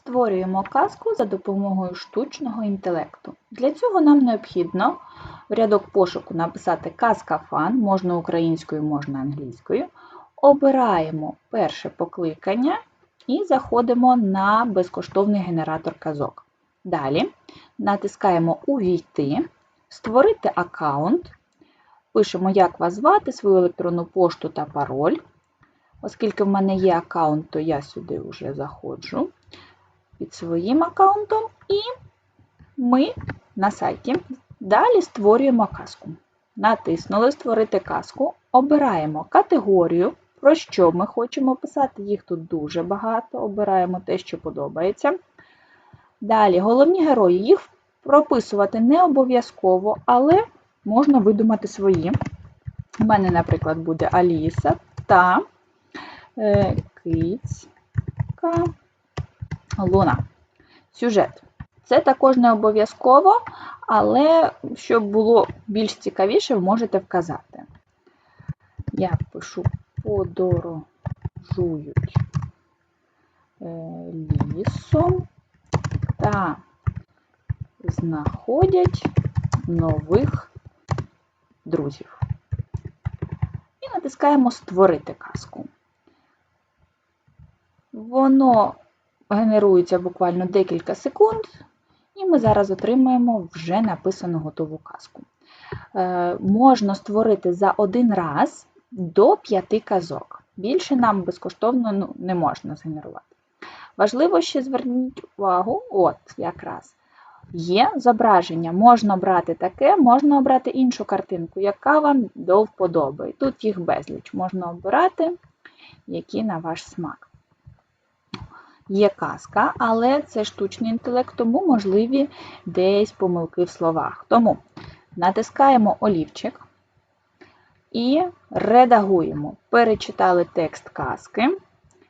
Створюємо казку за допомогою штучного інтелекту. Для цього нам необхідно в рядок пошуку написати казка фан, можна українською, можна англійською. Обираємо перше покликання і заходимо на безкоштовний генератор казок. Далі натискаємо Увійти, Створити аккаунт. Пишемо, як вас звати, свою електронну пошту та пароль. Оскільки в мене є аккаунт, то я сюди вже заходжу під своїм аккаунтом, і ми на сайті. Далі створюємо казку. Натиснули Створити казку, обираємо категорію, про що ми хочемо писати. Їх тут дуже багато. Обираємо те, що подобається. Далі, головні герої. Їх прописувати не обов'язково, але можна видумати свої. У мене, наприклад, буде Аліса та е, кицька Луна. Сюжет. Це також не обов'язково, але щоб було більш цікавіше, ви можете вказати. Я пишу подорожують е, лісом та знаходять нових друзів. І натискаємо Створити казку. Воно генерується буквально декілька секунд, і ми зараз отримаємо вже написану готову казку. Е, можна створити за один раз до п'яти казок. Більше нам безкоштовно ну, не можна згенерувати. Важливо ще зверніть увагу, от якраз. Є зображення, можна брати таке, можна обрати іншу картинку, яка вам до вподоби. Тут їх безліч. Можна обирати, які на ваш смак. Є казка, але це штучний інтелект, тому можливі десь помилки в словах. Тому натискаємо олівчик і редагуємо. Перечитали текст казки.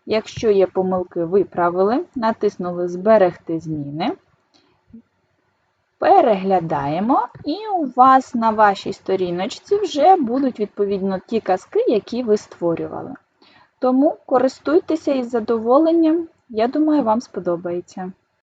Якщо є помилки, виправили, натиснули Зберегти зміни. Переглядаємо, і у вас на вашій сторіночці вже будуть відповідно ті казки, які ви створювали. Тому користуйтеся із задоволенням, я думаю, вам сподобається.